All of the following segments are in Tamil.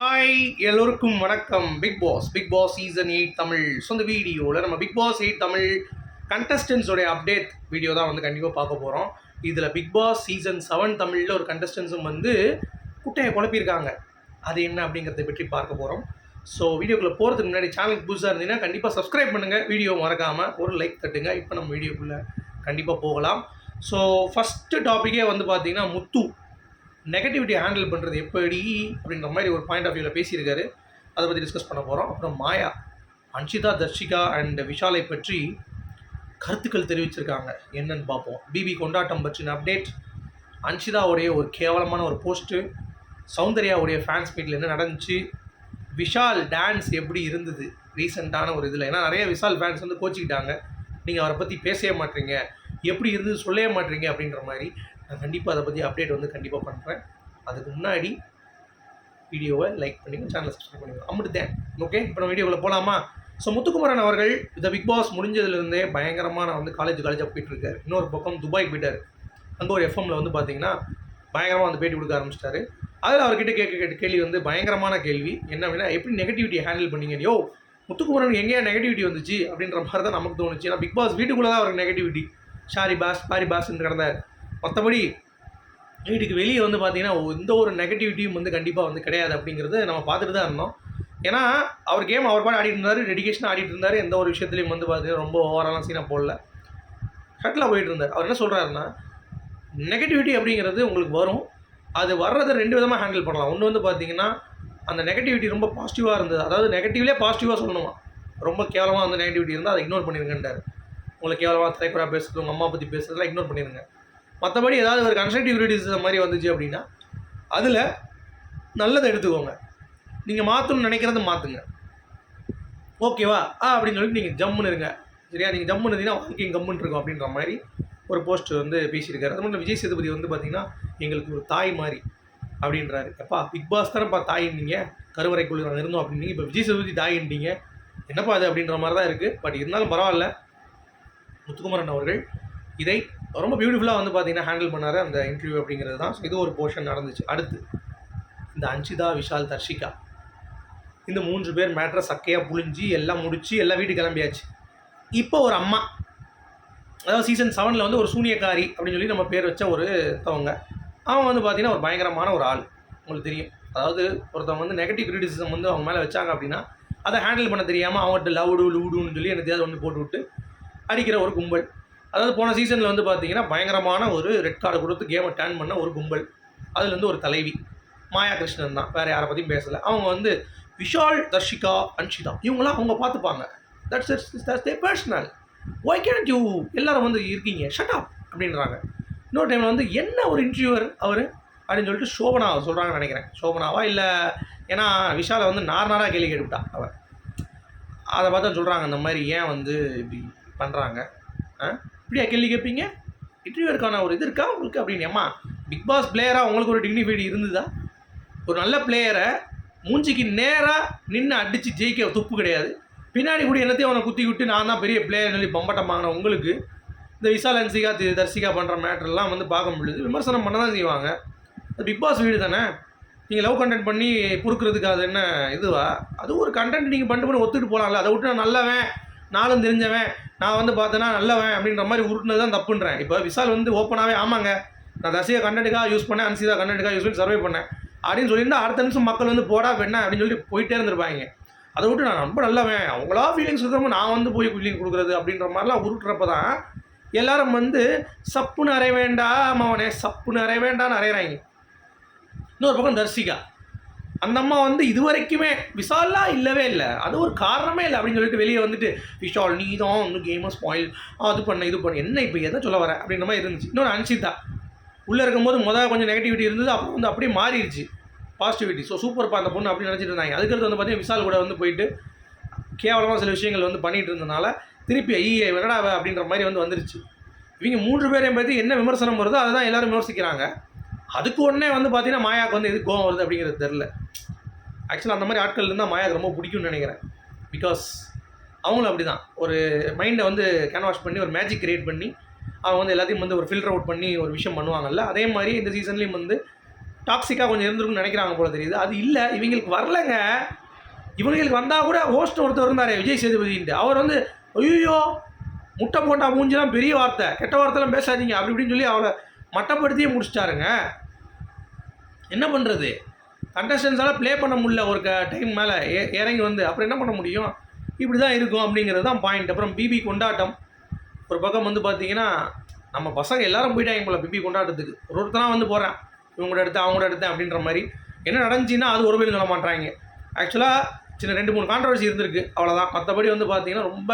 ஹாய் எல்லோருக்கும் வணக்கம். Bigg Boss Bigg Boss season eight Tamil so இந்த வீடியோவில் நம்ம பிக் பாஸ் எயிட் தமிழ் கண்டஸ்டன்ஸோடைய அப்டேட் வீடியோ தான் வந்து கண்டிப்பாக பார்க்க போகிறோம் இதில் பிக் பாஸ் சீசன் செவன் தமிழில் ஒரு கண்டஸ்டன்ஸும் வந்து குட்டையை குழப்பியிருக்காங்க. அது என்ன அப்படிங்கிறத பற்றி பார்க்க போகிறோம் ஸோ வீடியோக்குள்ளே போகிறதுக்கு முன்னாடி சேனலுக்கு புதுசாக இருந்தீங்கன்னா கண்டிப்பாக சப்ஸ்கிரைப் பண்ணுங்கள் வீடியோ மறக்காமல் ஒரு லைக் தட்டுங்க. இப்போ நம்ம வீடியோக்குள்ளே கண்டிப்பாக போகலாம். ஸோ ஃபஸ்ட்டு டாப்பிக்கே வந்து பார்த்தீங்கன்னா முத்து. நெகட்டிவிட்டி ஹேண்டில் பண்ணுறது எப்படி அப்படின்ற மாதிரி ஒரு பாயிண்ட் ஆஃப் வியூவில் பேசியிருக்காரு. அதை பற்றி டிஸ்கஸ் பண்ண போகிறோம் அப்புறம் மாயா அன்ஷிதா தர்ஷிகா அண்ட் விஷாலை பற்றி கருத்துக்கள் தெரிவிச்சிருக்காங்க. என்னன்னு பார்ப்போம். பிபி கொண்டாட்டம் பற்றின அப்டேட் அன்ஷிதாவுடைய ஒரு கேவலமான ஒரு போஸ்ட்டு சௌந்தர்யாவுடைய ஃபேன்ஸ் மீட்டில் என்ன நடந்துச்சு? விஷால் டான்ஸ் எப்படி இருந்தது? ரீசெண்டான ஒரு இதில். ஏன்னா நிறைய விஷால் ஃபேன்ஸ் வந்து கோச்சிக்கிட்டாங்க. நீங்கள் அவரை பற்றி பேசவே மாட்டீங்க. எப்படி இருந்தது சொல்லவே மாட்டீங்க அப்படின்ற மாதிரி நான் கண்டிப்பாக அதை பற்றி அப்டேட் வந்து கண்டிப்பாக பண்ணுறேன் அதுக்கு முன்னாடி வீடியோவை லைக் பண்ணிக்கோங்க சேனலை சப்ஸ்கிரைப் பண்ணிக்கோங்க அம்மிட்டு தேன் ஓகே இப்போ நம்ம வீடியோவில் போகலாமா ஸோ முத்துக்குமரன் அவர்கள் இந்த பிக் பாஸ் முடிஞ்சதுலேருந்தே பயங்கரமாக நான் வந்து காலேஜ் காலேஜாக போயிட்டுருக்காரு. இன்னொரு பக்கம் துபாய் போயிட்டார். அங்கே ஒரு எஃப்எம்மில் வந்து பார்த்தீங்கன்னா பயங்கரமாக வந்து பேட்டி கொடுக்க ஆரம்பிச்சிட்டாரு. அதில் அவர்கிட்ட கேட்க கேட்ட கேள்வி வந்து பயங்கரமான கேள்வி. என்ன அப்படின்னா எப்படி நெகட்டிவிட்டி ஹேண்டில் பண்ணீங்க? யோ முத்துக்குமரன் எங்கேயா நெகட்டிவிட்டி வந்துச்சு? அப்படின்ற மாதிரி தான் நமக்கு தோணுச்சு. ஏன்னா பிக் பாஸ் வீட்டுக்குள்ளே தான் அவருக்கு நெகட்டிவிட்டி ஷாரி பாஸ் பாரி பாஸ்ன்னு கிடந்தார். மற்றபடி வீட்டுக்கு வெளியே வந்து பார்த்தீங்கன்னா எந்த ஒரு நெகட்டிவிட்டியும் வந்து கண்டிப்பாக வந்து கிடையாது அப்படிங்கிறது நம்ம பார்த்துட்டு தான் இருந்தோம். ஏன்னா அவர் கேம் அவர் பாட்டு ஆடிட்டு இருந்தார் டெடிகேஷனாக ஆடிட்டு இருந்தார் எந்த ஒரு விஷயத்துலையும் வந்து பார்த்தீங்கன்னா ரொம்ப ஓவராலாம் சீனாக போடல. கட்டில் போயிட்டு இருந்தார். அவர் என்ன சொல்கிறாருன்னா நெகட்டிவிட்டி அப்படிங்கிறது உங்களுக்கு வரும். அது வர்றதை ரெண்டு விதமாக ஹேண்டில் பண்ணலாம். ஒன்று வந்து பார்த்தீங்கன்னா அந்த நெகட்டிவிட்டி ரொம்ப பாசிட்டிவாக இருந்தது. அதாவது நெகட்டிவ்லேயே பாசிட்டிவாக சொல்லணுமா? ரொம்ப கேவலமாக வந்து நெகட்டிவிட்டி இருந்தால் அதை இக்னோர் பண்ணிடுங்கன்றார் உங்களை கேவலமாக திரைக்குறா பேசுகிறது உங்கள் அம்மா பற்றி பேசுறதுலாம் இக்னோர் பண்ணிடுங்க மற்றபடி ஏதாவது ஒரு கன்ஸ்ட்ரக்டிவ் கிரிட்டிசிசம் மாதிரி வந்துச்சு அப்படின்னா அதில் நல்லதை எடுத்துக்கோங்க. நீங்கள் மாற்றணும்னு நினைக்கிறத மாற்றுங்க ஓகேவா ஆ அப்படின்னு சொல்லிட்டு நீங்கள் ஜம்முன்னு இருங்க. சரியா? நீங்கள் ஜம்முன்னு இருந்தீங்கன்னா வாழ்க்கையும் கம்முன்னு இருக்கும் அப்படின்ற மாதிரி ஒரு போஸ்ட் வந்து பேசியிருக்காரு. அது மட்டும் விஜய் சேதுபதி வந்து பார்த்தீங்கன்னா எங்களுக்கு ஒரு தாய் மாதிரி அப்படின்றாரு. எப்பா பிக் பாஸ் தானேப்பா தாயின்னீங்க கருவறைக்குள்ள நாங்கள் இருந்தோம் அப்படின்னீங்க. இப்போ விஜய் சேதுபதி தாயின்ட்டீங்க என்னப்பா அது அப்படின்ற மாதிரி தான் இருக்குது பட் இருந்தாலும் பரவாயில்ல. முத்துக்குமரன் அவர்கள் இதை ரொம்ப பியூட்டிஃபுல்லாக வந்து பார்த்தீங்கன்னா ஹேண்டில் பண்ணார் அந்த இன்டர்வியூ அப்படிங்கிறது தான். ஸோ இது ஒரு போர்ஷன் நடந்துச்சு. அடுத்து இந்த அன்ஷிதா விஷால் தர்ஷிகா. இந்த மூன்று பேர் மேட்ரை சக்கையாக புழிஞ்சு எல்லாம் முடிச்சு எல்லாம் வீட்டுக்கு கிளம்பியாச்சு. இப்போ ஒரு அம்மா. அதாவது சீசன் செவனில் வந்து ஒரு சூனியக்காரி அப்படின்னு சொல்லி நம்ம பேர் வச்ச ஒரு தவங்க. அவன் வந்து பார்த்தீங்கன்னா ஒரு பயங்கரமான ஒரு ஆள். உங்களுக்கு தெரியும். அதாவது ஒருத்தவங்க வந்து நெகட்டிவ் கிரிட்டிசிசம் வந்து அவங்க மேலே வச்சாங்க அப்படின்னா அதை ஹேண்டில் பண்ண தெரியாமல் அவங்ககிட்ட லவுடு லூடுன்னு சொல்லி எனக்கு ஏதாவது ஒன்று போட்டு விட்டு அடிக்கிற ஒரு கும்பல். அதாவது போன சீசனில் வந்து பார்த்தீங்கன்னா பயங்கரமான ஒரு ரெட் கார்டு கொடுத்து கேமை டேர்ன் பண்ண ஒரு கும்பல். அதுலேருந்து ஒரு தலைவி. மாயா கிருஷ்ணன் தான். வேறு யாரை பற்றியும் பேசலை. அவங்க வந்து விஷால் தர்ஷிகா அன்ஷிதா. இவங்களாம் அவங்க பார்த்துப்பாங்க. That's it's that's they personal why can you எல்லாரும் வந்து இருக்கீங்க. ஷட் அப் அப்படின்றாங்க. இன்னொரு டைமில் வந்து என்ன ஒரு இன்டர்வியூவர் அவர்? அப்படின்னு சொல்லிட்டு சோபனா சொல்கிறாங்கன்னு நினைக்கிறேன். சோபனாவா இல்லை ஏன்னா விஷாலை வந்து நார் நாராக கேள்வி கேட்டுவிட்டா அவர் அதை பார்த்தா சொல்கிறாங்க இந்த மாதிரி ஏன் வந்து இப்படி பண்ணுறாங்க ஆ? இப்படியா கேள்வி கேட்பீங்க? இன்டர்வியூருக்கான ஒரு இது இருக்கா உங்களுக்கு அப்படின்னு? பிக் பாஸ் பிளேயராக உங்களுக்கு ஒரு டிக்னிஃபைடு இருந்ததா? ஒரு நல்ல பிளேயரை மூஞ்சிக்கு நேராக நின்று அடித்து ஜெயிக்க துப்பு கிடையாது. பின்னாடி கூட என்னத்தையும் அவனை குத்தி விட்டு நான் தான் பெரிய பிளேயர் சொல்லி பம்பட்டம் வாங்கின உங்களுக்கு இந்த விஷால் அன்சிகா தி- தர்சிகா பண்ணுற மேட்டர்லாம் வந்து பார்க்க முடியுது விமர்சனம் பண்ண தான் செய்வாங்க. அது பிக் பாஸ் வீடு தானே? நீங்கள் லவ் கண்டென்ட் பண்ணி பொறுக்கிறதுக்கு அது என்ன இதுவா? அது ஒரு கண்டென்ட் நீங்கள் பண்ணிட்டு பண்ணி ஒத்துட்டு போகலாம்ல அதை விட்டு நான் நல்லவன் நாளும் தெரிஞ்சவன் நான் வந்து பார்த்தேன்னா நல்லவன் அப்படின்ற மாதிரி உருட்டுனது தான் தப்புன்றேன். இப்போ விஷால் வந்து ஓப்பனாகவே ஆமாங்க. நான் தர்சிகா கண்டென்ட்டுக்காக யூஸ் பண்ணேன் அன்சிதா கண்டென்ட்டுக்காக யூஸ் பண்ணி சர்வே பண்ணேன். அப்படின்னு சொல்லியிருந்தா அடுத்த நிமிஷம் மக்கள் வந்து போடா வேணா அப்படின்னு சொல்லிட்டு போயிட்டே இருந்திருப்பாங்க. அதை விட்டு நான் ரொம்ப நல்லவன். அவங்களா ஃபீலிங்ஸ் இருக்கிறப்ப நான் வந்து போய் ஃபீலிங் கொடுக்குறது அப்படின்ற மாதிரிலாம் உருட்டுறப்ப தான் எல்லாரும் வந்து சப்புன்னு அறைய வேண்டாம் அவனே சப்புன்னு அறைய வேண்டாம்னு அறையிறாங்க. இன்னொரு பக்கம் தர்சிகா அந்த அம்மா வந்து இது வரைக்குமே விசாலாம் இல்லவே இல்லை. அது ஒரு காரணமே இல்லை அப்படின்னு சொல்லிட்டு வெளியே வந்துட்டு விஷால் நீ தான் இன்னும் கேமை ஸ்பாயில் அது பண்ண இது பண்ண. என்ன இப்போ எதை சொல்ல வர? அப்படின்ற மாதிரி இருந்துச்சு. இன்னொன்று அனுஷிதா. உள்ளே இருக்கும்போது முதல் கொஞ்சம் நெகட்டிவிட்டி இருந்தது அப்போ வந்து அப்படியே மாறிடுச்சு. பாசிட்டிவிட்டி ஸோ சூப்பர்ப்பா அந்த பொண்ணு அப்படி நினச்சிட்டு இருந்தாங்க. அதுக்கடுத்து வந்து பார்த்தீங்கன்னா விஷால் கூட வந்து போயிட்டு கேவலமாக சில விஷயங்கள் வந்து பண்ணிட்டு இருந்தனால திருப்பி ஐயே வெங்கடா அப்படின்ற மாதிரி வந்து வந்துருச்சு. இவங்க மூன்று பேரையும் பற்றி என்ன விமர்சனம் வருதோ அதை தான் எல்லோரும் விமர்சிக்கிறாங்க. அதுக்கு உடனே வந்து பார்த்தீங்கன்னா மாயாவுக்கு வந்து எது கோவம் வருது அப்படிங்கிறது தெரில ஆக்சுவலாக அந்த மாதிரி ஆட்கள் இருந்தால் மாயாவுக்கு ரொம்ப பிடிக்கும்னு நினைக்கிறேன். பிகாஸ் அவங்களும் அப்படி தான் ஒரு மைண்டை வந்து கேன்வாஷ் பண்ணி ஒரு மேஜிக் கிரியேட் பண்ணி அவங்க வந்து எல்லாத்தையும் வந்து ஒரு ஃபில்டர் அவுட் பண்ணி ஒரு விஷயம் பண்ணுவாங்கல்ல அதே மாதிரி இந்த சீசன்லேயும் வந்து டாக்ஸிக்காக கொஞ்சம் இருந்திருக்குன்னு நினைக்கிறாங்க போல தெரியுது. அது இல்லை இவங்களுக்கு வரலங்க. இவங்களுக்கு வந்தால் கூட ஹோஸ்ட் ஒருத்தர் இருந்தார் விஜய் சேதுபதின்ட்டு. அவர் வந்து ஐயோ முட்டை போட்டா மூஞ்சிலாம் பெரிய வார்த்தை. கெட்ட வார்த்தைலாம் பேசாதீங்க. அப்படி இப்படின்னு சொல்லி அவளை மட்டப்படுத்தியே முடிச்சிட்டாருங்க. என்ன பண்ணுறது கண்டஸ்டன்ஸால் ப்ளே பண்ண முடியல ஒரு க டைம் மேலே. ஏ இறங்கி வந்து அப்புறம் என்ன பண்ண முடியும்? இப்படி தான் இருக்கும் அப்படிங்கிறது தான் பாயிண்ட் அப்புறம் பிபி கொண்டாட்டம். ஒரு பக்கம் வந்து பார்த்தீங்கன்னா நம்ம பசங்க எல்லாரும் போயிட்டாங்க போல பிபி கொண்டாட்டத்துக்கு. ஒரு ஒருத்தனா வந்து போகிறேன் இவங்களோட எடுத்து அவங்களோட எடுத்தேன் அப்படின்ற மாதிரி. என்ன நடந்துச்சுன்னா அது ஒரு பேர் சொல்ல மாட்டாங்க ஆக்சுவலாக சின்ன ரெண்டு மூணு கான்ட்ரவர்சி இருந்திருக்கு. அவ்வளோதான் மற்றபடி வந்து பார்த்தீங்கன்னா ரொம்ப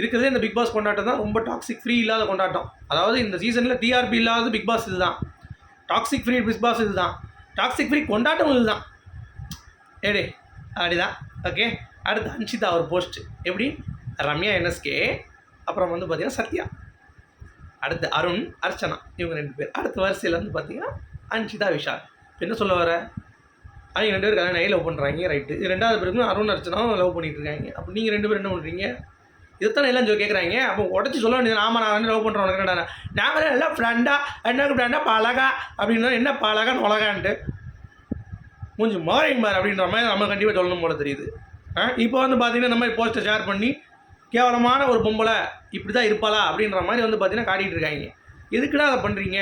இருக்கிறதே இந்த பிக் பாஸ் கொண்டாட்டம் தான். ரொம்ப டாக்ஸிக் ஃப்ரீ இல்லாத கொண்டாட்டம். அதாவது இந்த சீசனில் டிஆர்பி இல்லாத பிக் பாஸ் இதுதான். டாக்ஸிக் ஃப்ரீ பிக் பாஸ் இதுதான். டாக்ஸிக் ஃப்ரீ கொண்டாட்டம் இதுதான். ஏடே அப்படிதான். ஓகே அடுத்து அன்ஷிதா ஒரு போஸ்ட் எப்படி? ரம்யா என்எஸ்கே அப்புறம் வந்து பார்த்தீங்கன்னா சத்யா. அடுத்து அருண் அர்ச்சனா. இவங்க ரெண்டு பேர். அடுத்த வரிசையில் வந்து பார்த்தீங்கன்னா அன்ஷிதா விஷால். என்ன சொல்ல வர? அவங்க ரெண்டு பேர் கல்யாணம் லவ் பண்ணுறாங்க ரைட்டு ரெண்டாவது பேருக்கும் அருண் அர்ச்சனாவும் லவ் பண்ணிட்டு இருக்காங்க. அப்போ நீங்கள் ரெண்டு பேரும் என்ன பண்ணுறீங்க எத்தனை எல்லாம் சொல்லி கேட்குறாங்க அப்போ உடச்சி சொல்ல வேண்டியது ஆமாம் நான் வந்து லவ் பண்ணுறோம் உனக்கு நாங்கள் எல்லாம் ஃப்ரெண்டாக என்ன ஃப்ரெண்டாக பழகா அப்படின்னா என்ன பழகான்னு உலகான்ட்டு. மூஞ்சி மாறிங்க பாரு அப்படின்ற மாதிரி நம்ம கண்டிப்பாக சொல்லணும் போல தெரியுது. ஆ இப்போ வந்து பார்த்தீங்கன்னா இந்த மாதிரி போஸ்ட்டை ஷேர் பண்ணி கேவலமான ஒரு பொம்பளை இப்படி தான் இருப்பாளா அப்படின்ற மாதிரி வந்து பார்த்தீங்கன்னா காட்டிகிட்டு இருக்காங்க. எதுக்குடா அதை பண்ணுறீங்க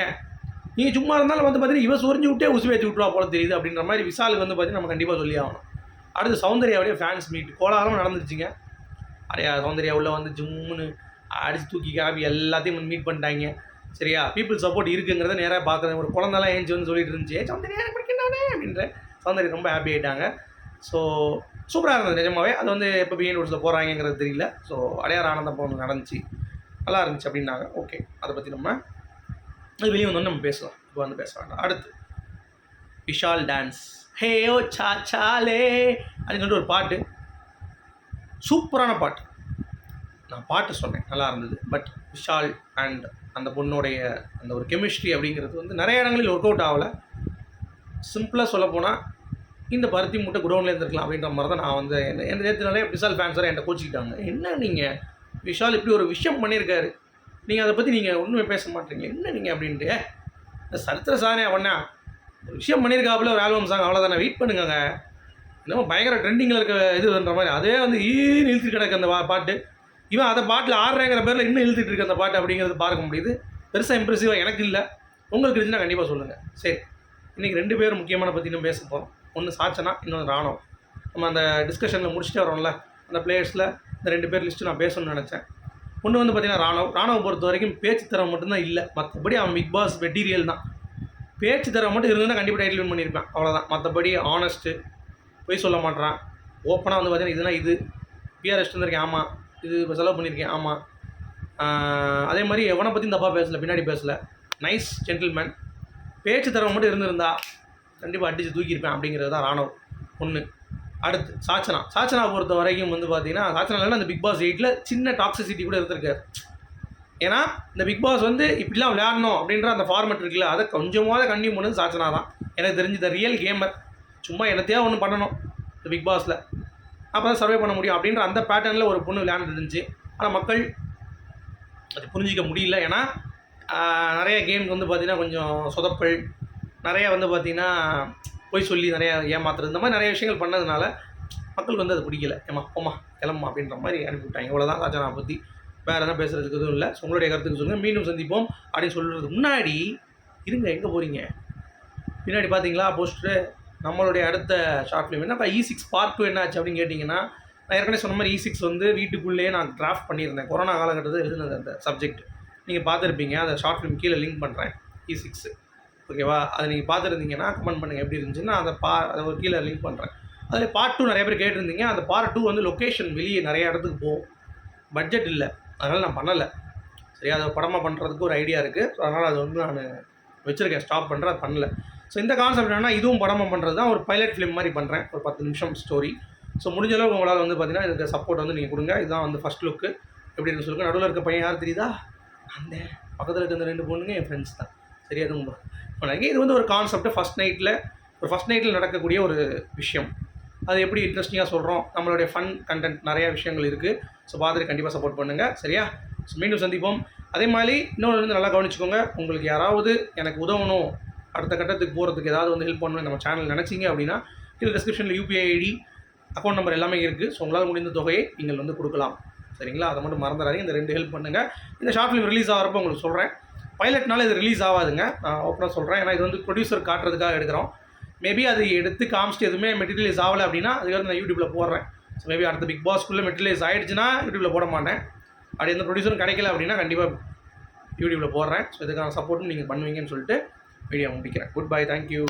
நீங்கள் சும்மா இருந்தாலும் வந்து பார்த்தீங்கன்னா இவ சொரிஞ்சு விட்டே உசு வச்சு விட்டுருவா போல தெரியுது அப்படின்ற மாதிரி விசாலுக்கு வந்து பார்த்தீங்கன்னா நம்ம கண்டிப்பாக சொல்லி ஆகணும் அடுத்து சௌந்தர்யாவுடைய ஃபேன்ஸ் மீட் கோலாகலம் நடந்துச்சுங்க அரையா சௌந்தர்யா உள்ள வந்து ஜும்முன்னு அடிச்சு தூக்கி காப்பி எல்லாத்தையும் மீட் பண்ணிட்டாங்க. சரியா? பீப்புள் சப்போர்ட் இருக்குங்கிறத நேராக பார்க்குறேன். ஒரு குழந்தெல்லாம் ஏஞ்சி வந்து சொல்லிட்டு இருந்துச்சு சௌந்தர்யா எனக்கு பிடிக்கிறானே அப்படின்ற சௌந்தர்யா ரொம்ப ஹாப்பி ஆகிட்டாங்க ஸோ சூப்பராக இருந்தது நிஜமாவே. அது வந்து எப்போ பிஎன் ரூட்ஸில் போகிறாங்கிறது தெரியல. ஸோ அடையார் ஆனந்தம் போன நடந்துச்சு. நல்லா இருந்துச்சு அப்படின்னாங்க. ஓகே அதை பற்றி நம்ம அது வெளியே வந்தோன்னு நம்ம பேசலாம். இப்போ வந்து பேச வேண்டாம். அடுத்து. விஷால் டான்ஸ் ஹே ஓ சா சாலே அப்படின்னு சொல்லிட்டு ஒரு பாட்டு. சூப்பரான பாட்டு. நான் பாட்டு சொன்னேன் நல்லா இருந்தது. பட் விஷால் அண்ட் அந்த பொண்ணுடைய அந்த ஒரு கெமிஸ்ட்ரி அப்படிங்கிறது வந்து நிறைய இடங்களில் ஒர்க் அவுட் ஆகலை. சிம்பிளாக சொல்லப்போனால் இந்த பருத்தி மூட்டை குடோனில் இருந்திருக்கலாம் அப்படின்ற மாதிரி தான் நான் வந்து என்ன என் நேற்று நிறைய விஷால் ஃபேன்ஸ் வரை என்கிட்ட கோச்சிக்கிட்டாங்க. என்ன நீங்கள் விஷால் இப்படி ஒரு விஷயம் பண்ணியிருக்காரு. நீங்கள் அதை பற்றி நீங்கள் ஒன்றுமே பேச மாட்டீங்க என்ன நீங்கள் அப்படின்ட்டு? இந்த சரித்திர சாதனை பண்ணா ஒரு விஷயம் பண்ணியிருக்காப்புல ஒரு ஆல்பம் சாங் அவ்வளோதானே வெயிட் பண்ணுங்க என்னமோ பயங்கர ட்ரெண்டிங்கில் இருக்க இது பண்ணுற மாதிரி. அதே வந்து ஈன்னு இழுத்துட்டு கிடக்கு அந்த பாட்டு. இவன் அதை பாட்டில் ஆடுறேங்கிற பேரில் இன்னும் இழுத்துட்டு இருக்க அந்த பாட்டு அப்படிங்கிறது பார்க்க முடியுது. பெருசாக இம்ப்ரெசிவாக எனக்கு இல்லை. உங்களுக்கு இருந்துச்சுன்னா கண்டிப்பாக சொல்லுங்கள் சரி. இன்றைக்கி ரெண்டு பேரும் முக்கியமான பற்றி நம்ம பேச போகிறோம் ஒன்று சாச்சனா இன்னொன்று ராணவ். நம்ம அந்த டிஸ்கஷனில் முடிச்சுட்டு வரோம்ல. அந்த பிளேயர்ஸில் இந்த ரெண்டு பேர் லிஸ்ட்டு நான் பேசணும்னு நினச்சேன். ஒன்று வந்து பார்த்தீங்கன்னா ராணவ். ராணவ் பொறுத்த வரைக்கும் பேச்சு திறமை மட்டும்தான் இல்லை. மற்றபடி அவன் பிக் பாஸ் மெட்டீரியல் தான். பேச்சு தரம் மட்டும் இருந்ததுன்னா கண்டிப்பாக டைட்டில் வின் பண்ணியிருப்பேன் அவ்வளோதான் மற்றபடி ஆனஸ்ட்டு பொய் சொல்ல மாட்டேறான் ஓப்பனாக வந்து பார்த்தீங்கன்னா இதுனா இது. பிஆர்எஸ் வந்திருக்கேன் ஆமாம் இது இப்போ செலவு பண்ணியிருக்கேன் ஆமாம் அதே மாதிரி எவனை பற்றியும் தப்பாக பேசலை பின்னாடி பேசலை. நைஸ் ஜென்டில்மேன் பேச்சு திறமை மட்டும் இருந்திருந்தா கண்டிப்பாக அடித்து தூக்கியிருப்பேன் அப்படிங்கிறது தான் ராணவ் ஒன்று அடுத்து சாச்சனா. சாச்சனா பொறுத்த வரைக்கும் வந்து பார்த்தீங்கன்னா சாச்சனால அந்த பிக் பாஸ் எயிட்டில் சின்ன டாக்ஸிசிட்டி கூட இருந்திருக்காரு. ஏன்னா இந்த பிக் பாஸ் வந்து இப்படிலாம் விளையாடணும் அப்படின்ற அந்த ஃபார்மெட் இருக்குல்ல அதை கொஞ்சமாவது கண்டினியூ பண்ணது சாச்சனா தான். எனக்கு தெரிஞ்சு த ரியல் கேமர் சும்மா என்னத்தையா ஒன்று பண்ணணும் இந்த பிக் பாஸில் அப்போ தான் சர்வே பண்ண முடியும் அப்படின்ற அந்த பேட்டர்னில் ஒரு பொண்ணு விளையாண்டு இருந்துச்சு. ஆனால் மக்கள் அது புரிஞ்சிக்க முடியல. ஏன்னா நிறைய கேம்ஸ் வந்து பார்த்திங்கன்னா கொஞ்சம் சொதப்பல். நிறையா வந்து பார்த்திங்கன்னா பொய் சொல்லி நிறையா ஏமாத்துறது. இந்த மாதிரி நிறைய விஷயங்கள் பண்ணதுனால மக்களுக்கு வந்து அது பிடிக்கல. ஏமா போமா கிளம்புமா அப்படின்ற மாதிரி அனுப்பிவிட்டாங்க. இவ்வளோதான் ராஜனா பற்றி வேறு எதனா பேசுகிறதுக்கு எதுவும் இல்லை. உங்களுடைய கருத்துக்கு சொல்லுங்கள் மீண்டும் சந்திப்போம் அப்படின்னு சொல்கிறதுக்கு முன்னாடி இருங்க எங்கே போகிறீங்க பின்னாடி பார்த்தீங்களா போஸ்டரு நம்மளுடைய அடுத்த ஷார்ட் ஃபிலிம் என்ன இப்போ E e six part two என்ன ஆச்சு அப்படின்னு கேட்டிங்கன்னா நான் ஏற்கனவே சொன்ன மாதிரி e இ சிக்ஸ் வந்து வீட்டுக்குள்ளேயே நான் டிராஃப்ட் பண்ணியிருந்தேன். கொரோனா காலகட்டத்தில் எழுதுனது அந்த சப்ஜெக்ட் நீங்கள் பார்த்துருப்பீங்க அந்த ஷார்ட் ஃபிலிம் கீழே லிங்க் பண்ணுறேன் இ e சிக்ஸு ஓகேவா அதை நீங்கள் பார்த்துருந்தீங்கன்னா கமெண்ட் பண்ணுங்கள் எப்படி இருந்துச்சுன்னா அதை பா அதை ஒரு கீழே லிங்க் பண்ணுறேன் அதில் பார்ட் டூ நிறைய பேர் கேட்டிருந்தீங்க. அந்த பார்ட் டூ வந்து லொக்கேஷன் வெளியே நிறைய இடத்துக்கு போகும். பட்ஜெட் இல்லை. அதனால் நான் பண்ணலை. சரியா அதை படமாக பண்ணுறதுக்கு ஒரு ஐடியா இருக்குது ஸோ அதனால் அது வந்து நான் வச்சுருக்கேன். ஸ்டாப் பண்ணுறேன் அது பண்ணல. ஸோ இந்த கான்செப்ட் என்னன்னா இதுவும் படமாக பண்ணுறது தான் ஒரு பைலட் ஃபிலிம் மாதிரி பண்ணுறேன் ஒரு பத்து நிமிஷம் ஸ்டோரி ஸோ முடிஞ்ச அளவுக்கு உங்களால் வந்து பார்த்தீங்கன்னா இதுக்கு சப்போர்ட் வந்து நீங்கள் கொடுங்க. இதுதான் வந்து ஃபஸ்ட் லுக்கு எப்படி சொல்லுங்க. சொல்லுங்கள் நடுவில் இருக்க பையன் யார் தெரியுதா? அந்த பக்கத்தில் இருக்க இந்த ரெண்டு பொண்ணுங்க என் ஃப்ரெண்ட்ஸ் தான். சரியா அதுவும் பண்ணாங்க இது வந்து ஒரு கான்செப்ட் ஃபஸ்ட் நைட்டில் ஒரு ஃபஸ்ட் நைட்டில் நடக்கக்கூடிய ஒரு விஷயம். அது எப்படி இன்ட்ரெஸ்டிங்காக சொல்கிறோம் நம்மளுடைய ஃபன் கண்டென்ட் நிறையா விஷயங்கள் இருக்குது ஸோ பார்த்துட்டு கண்டிப்பாக சப்போர்ட் பண்ணுங்கள் சரியா? ஸோ மீண்டும் சந்திப்போம். அதே மாதிரி இன்னொன்று வந்து நல்லா கவனிச்சுக்கோங்க. உங்களுக்கு யாராவது எனக்கு உதவணும் அடுத்த கட்டத்துக்கு போகிறதுக்கு ஏதாவது வந்து ஹெல்ப் பண்ணணும் நம்ம சேனல் நினச்சிங்க அப்படின்னா கீழே டிஸ்கிரிப்ஷனில் யூபிஐ ஐடி அக்கௌண்ட் நம்பர் எல்லாமே இருக்குது ஸோ உங்களால் முடிந்த தொகையை நீங்கள் வந்து கொடுக்கலாம். சரிங்களா? அதை மட்டும் மறந்துடாதீங்க. இந்த ரெண்டு ஹெல்ப் பண்ணுங்கள் இந்த ஷார்ட் ஃபிலிம் ரிலீஸ் ஆகிறப்ப உங்களுக்கு சொல்கிறேன் பைலட்னால இது ரிலீஸ் ஆகாதுங்க. நான் ஓப்பனாக சொல்கிறேன் ஏன்னா இது வந்து ப்ரொடியூசர் காட்டுறதுக்காக எடுக்கிறோம். மேபி அது எடுத்து காமிச்சிட்டு எதுவுமே மெட்டீரியலைஸ் ஆகலை அப்படின்னா அதுக்கு நான் யூடியூப்பில் போடுறேன். ஸோ மேபி அடுத்த பிக் பாஸ்க்குள்ளே மெட்டீரியலைஸ் ஆகிடுச்சுன்னா யூடியூப்பில் போட மாட்டேன். அப்படி எந்த ப்ரொடியூசரும் கிடைக்கல அப்படின்னா கண்டிப்பாக யூடியூப்பில் போடுறேன். ஸோ இதுக்கான சப்போர்ட்டும் நீங்கள் பண்ணுவீங்கன்னு சொல்லிட்டு வீடியோ முடிக்கிறேன். Good bye thank you